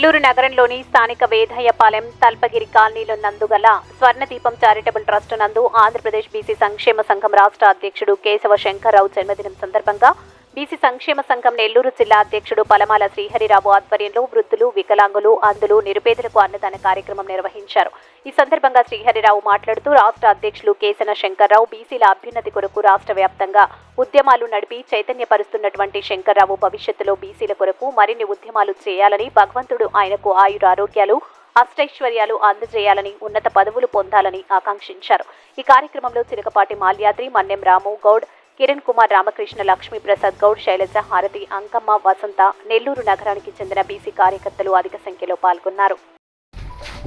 నెల్లూరు నగరంలోని స్థానిక వేధయ్యపాలెం తల్పగిరి కాలనీలో నందుగల స్వర్ణదీపం చారిటబుల్ ట్రస్ట్ నందు ఆంధ్రప్రదేశ్ బీసీ సంక్షేమ సంఘం రాష్ట్ర అధ్యక్షుడు కేశవ శంకర్రావు జన్మదినం సందర్భంగా బీసీ సంక్షేమ సంఘం నెల్లూరు జిల్లా అధ్యక్షుడు పలమాల శ్రీహరిరావు ఆధ్వర్యంలో వృద్ధులు వికలాంగులు అందులు నిరుపేదలకు అన్నదాన కార్యక్రమం నిర్వహించారు. ఈ సందర్భంగా శ్రీహరిరావు మాట్లాడుతూ రాష్ట్ర అధ్యక్షులు కేసన శంకర్రావు బీసీల అభ్యున్నతి కొరకు రాష్ట్ర వ్యాప్తంగా ఉద్యమాలు నడిపి చైతన్యపరుస్తున్నటువంటి శంకర్రావు భవిష్యత్తులో బీసీల కొరకు మరిన్ని ఉద్యమాలు చేయాలని భగవంతుడు ఆయనకు ఆయుర ఆరోగ్యాలు అష్టైశ్వర్యాలు అందజేయాలని ఉన్నత పదవులు పొందాలని ఆకాంక్షించారు. ఈ కార్యక్రమంలో చిలకపాటి మాల్యాద్రి మన్నెం రాము గౌడ్ కిరణ్ కుమార్ రామకృష్ణ లక్ష్మీ ప్రసాద్ గౌడ్ శైలజ హారతి అంకమ్మ వసంత నెల్లూరు నగరానికి చెందిన బీసీ కార్యకర్తలు అధిక సంఖ్యలో పాల్గొన్నారు.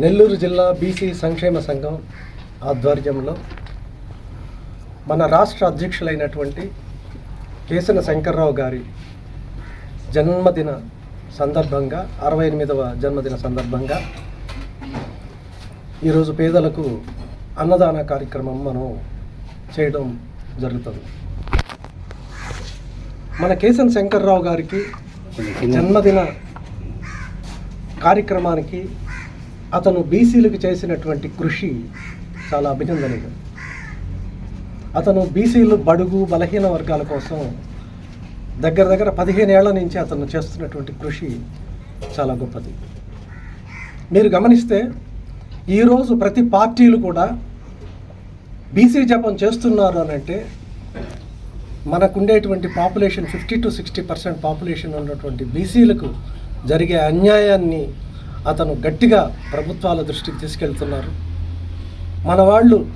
నెల్లూరు జిల్లా బీసీ సంక్షేమ సంఘం ఆధ్వర్యంలో మన రాష్ట్ర అధ్యక్షులైనటువంటి కేసన శంకర్రావు గారి జన్మదిన సందర్భంగా అరవై ఎనిమిదవ జన్మదిన సందర్భంగా ఈరోజు పేదలకు అన్నదాన కార్యక్రమం మనం చేయడం జరుగుతుంది. మన కేసన్ శంకర్రావు గారికి జన్మదిన కార్యక్రమానికి అతను బీసీలకు చేసినటువంటి కృషి చాలా అభినందనీయం. అతను బీసీలు బడుగు బలహీన వర్గాల కోసం దగ్గర దగ్గర పదిహేను ఏళ్ళ నుంచి అతను చేస్తున్నటువంటి కృషి చాలా గొప్పది. మీరు గమనిస్తే ఈరోజు ప్రతి పార్టీలు కూడా బీసీ జపం చేస్తున్నారు అని అంటే మనకుండేటువంటి population fifty to sixty percent population ఉన్నటువంటి బీసీలకు జరిగే అన్యాయాన్ని అతను గట్టిగా ప్రభుత్వాల దృష్టికి తీసుకెళ్తున్నారు. మన వాళ్ళు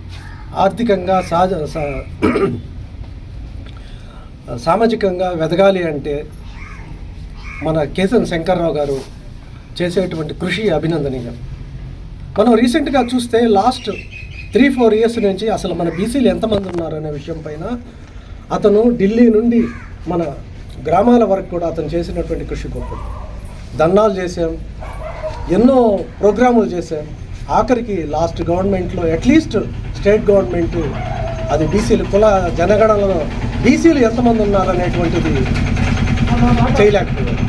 ఆర్థికంగా సహజ సా- సామాజికంగా వెదగాలి అంటే మన కేసన్ శంకర్రావు గారు చేసేటువంటి కృషి అభినందనీయం. మనం రీసెంట్గా చూస్తే లాస్ట్ త్రీ ఫోర్ ఇయర్స్ నుంచి అసలు మన బీసీలు ఎంతమంది ఉన్నారు అనే విషయం పైన అతను ఢిల్లీ నుండి మన గ్రామాల వరకు కూడా అతను చేసినటువంటి కృషి గొప్ప దండాలు చేసాం ఎన్నో ప్రోగ్రాములు చేశాం. ఆఖరికి లాస్ట్ గవర్నమెంట్లో అట్లీస్ట్ స్టేట్ గవర్నమెంట్ అది బీసీలు కుల జనగణనలో బీసీలు ఎంతమంది ఉన్నారనేటువంటిది చేయలేకపోయారు.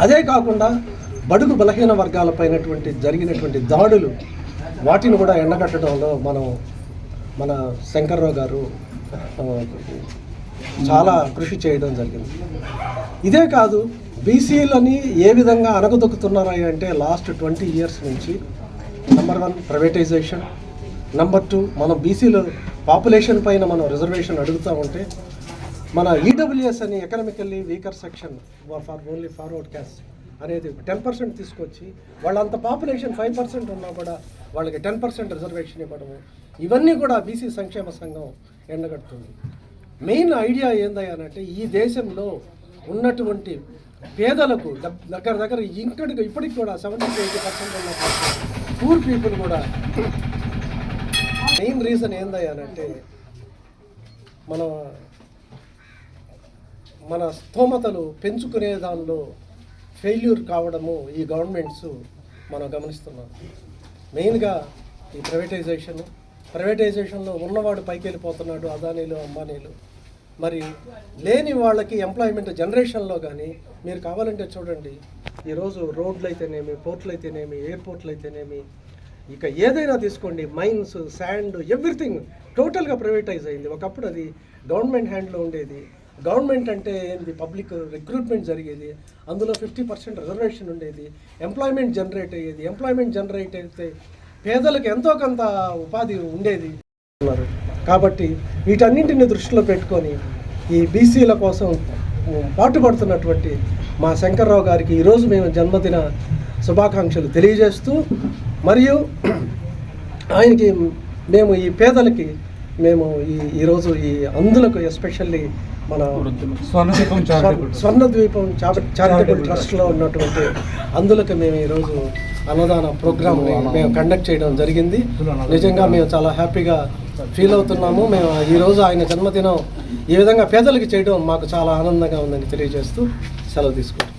అదే కాకుండా బడుగు బలహీన వర్గాలపైనటువంటి జరిగినటువంటి దాడులు వాటిని కూడా ఎండగట్టడంలో మనం మన శంకర్రావు గారు చాలా కృషి చేయడం జరిగింది. ఇదే కాదు బీసీలని ఏ విధంగా అనగదొక్కుతున్నారా అంటే లాస్ట్ ట్వంటీ ఇయర్స్ నుంచి number one privatisation number two మనం బీసీలు పాపులేషన్ పైన మనం రిజర్వేషన్ అడుగుతూ ఉంటే మన ఈడబ్ల్యూఎస్ అని economically weaker section for only forward caste అనేది టెన్ పర్సెంట్ తీసుకొచ్చి వాళ్ళంత పాపులేషన్ ఫైవ్ పర్సెంట్ ఉన్నా కూడా వాళ్ళకి టెన్ పర్సెంట్ రిజర్వేషన్ ఇవ్వడము ఇవన్నీ కూడా బీసీ సంక్షేమ సంఘం ఎండగడుతుంది. మెయిన్ ఐడియా ఏందయ్యానంటే ఈ దేశంలో ఉన్నటువంటి పేదలకు దగ్గర దగ్గర ఇంకటికి ఇప్పటికి కూడా సెవెంటీ ఎయిటీ పర్సెంట్ ఉన్న పూర్ పీపుల్ కూడా మెయిన్ రీజన్ ఏందయ్యానంటే మన మన స్తోమతలు పెంచుకునే దానిలో ఫెయిల్యూర్ కావడము ఈ గవర్నమెంట్స్ మనం గమనిస్తున్నాం. మెయిన్గా ఈ ప్రైవేటైజేషన్ ప్రైవేటైజేషన్లో ఉన్నవాడు పైకి వెళ్ళిపోతున్నాడు అదానీలు అంబానీలు. మరి లేని వాళ్ళకి ఎంప్లాయ్మెంట్ జనరేషన్లో కానీ మీరు కావాలంటే చూడండి ఈరోజు రోడ్లు అయితేనేమి పోర్ట్లు అయితేనేమి ఎయిర్పోర్ట్లు అయితేనేమి ఇక ఏదైనా తీసుకోండి మైన్స్ శాండ్ ఎవ్రీథింగ్ టోటల్గా ప్రైవేటైజ్ అయింది. ఒకప్పుడు అది గవర్నమెంట్ హ్యాండ్లో ఉండేది. గవర్నమెంట్ అంటే ఏంది? పబ్లిక్ రిక్రూట్మెంట్ జరిగేది. అందులో ఫిఫ్టీ పర్సెంట్ రిజర్వేషన్ ఉండేది. ఎంప్లాయ్మెంట్ జనరేట్ అయ్యేది. ఎంప్లాయ్మెంట్ జనరేట్ అయితే పేదలకు ఎంతో కొంత ఉపాధి ఉండేది ఉన్నారు. కాబట్టి వీటన్నింటిని దృష్టిలో పెట్టుకొని ఈ బీసీల కోసం పాటుపడుతున్నటువంటి మా శంకర్రావు గారికి ఈరోజు మేము జన్మదిన శుభాకాంక్షలు తెలియజేస్తూ మరియు ఆయనకి మేము ఈ పేదలకి మేము ఈ ఈరోజు ఈ అందులకు ఎస్పెషల్లీ మన స్వర్ణ ద్వీపం చారిటబుల్ ట్రస్ట్లో ఉన్నటువంటి అందులకు మేము ఈరోజు అన్నదాన ప్రోగ్రామ్ మేము కండక్ట్ చేయడం జరిగింది. నిజంగా మేము చాలా హ్యాపీగా ఫీల్ అవుతున్నాము. మేము ఈరోజు ఆయన జన్మదినం ఈ విధంగా పేదలకు చేయడం మాకు చాలా ఆనందంగా ఉందని తెలియజేస్తూ సెలవు తీసుకుంటాం